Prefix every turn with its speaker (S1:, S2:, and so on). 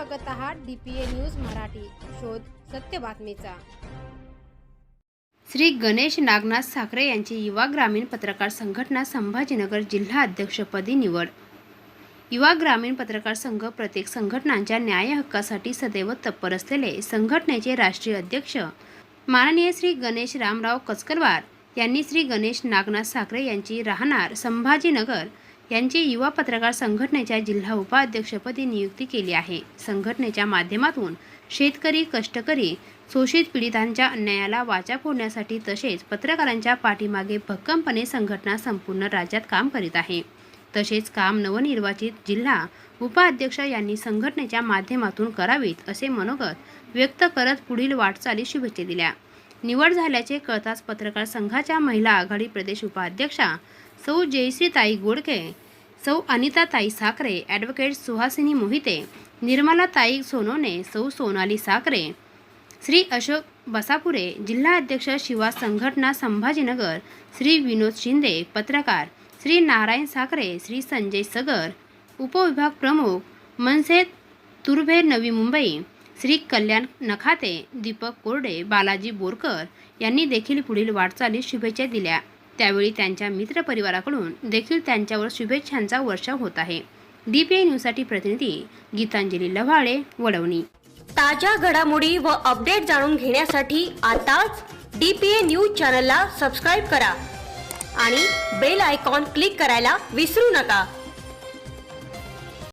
S1: बघत आहात DPA news Marathi. शोध सत्य बातमीचा. श्री गणेश नागनाथ साखरे यांची युवा ग्रामीण पत्रकार संघटना संभाजीनगर जिल्हा अध्यक्षपदी निवड. युवा ग्रामीण पत्रकार संघ प्रत्येक संघटनांच्या न्याय हक्कासाठी सदैव तत्पर असलेले संघटनेचे राष्ट्रीय अध्यक्ष माननीय श्री गणेश रामराव कचकरवार यांनी श्री गणेश नागनाथ साखरे यांची राहणार संभाजीनगर यांची युवा पत्रकार संघटनेच्या जिल्हा उपाध्यक्षपदी नियुक्ती केली आहे. संघटनेच्या माध्यमातून शेतकरी कष्टकरी शोषित पीडितांच्या अन्यायाला वाचा फोडण्यासाठी तसेच पत्रकारांच्या पाठीमागे भक्कमपणे संघटना संपूर्ण राज्यात काम करीत आहे. तसेच काम नवनिर्वाचित जिल्हा उपाध्यक्ष यांनी संघटनेच्या माध्यमातून करावीत असे मनोगत व्यक्त करत पुढील वाटचाली शुभेच्छा दिल्या. निवड झाल्याचे कळताच पत्रकार संघाच्या महिला आघाडी प्रदेश उपाध्यक्षा सौ जयश्रीताई गोडके सौ अनिताताई साखरे ॲडव्होकेट सुहासिनी मोहिते निर्मलाताई सोनोने सौ सोनाली साखरे श्री अशोक बसापुरे जिल्हा अध्यक्ष शिवा संघटना संभाजीनगर श्री विनोद शिंदे पत्रकार श्री नारायण साखरे श्री संजय सगर उपविभाग प्रमुख मनसे तुर्भे नवी मुंबई श्री कल्याण नखाते दीपक कोरडे बालाजी बोरकर यांनी देखील पुढील वाटचालीस शुभेच्छा दिल्या. त्यावेळी त्यांच्या मित्रपरिवाराकडून देखील त्यांच्यावर शुभेच्छांचा वर्षाव होत आहे. डीपीआय न्यूजसाठी प्रतिनिधी गीतांजली लव्हाळे वडवणी.
S2: ताज्या घडामोडी व अपडेट जाणून घेण्यासाठी आताच डीपीए न्यूज चॅनलला सबस्क्राईब करा आणि बेल आयकॉन क्लिक करायला विसरू नका.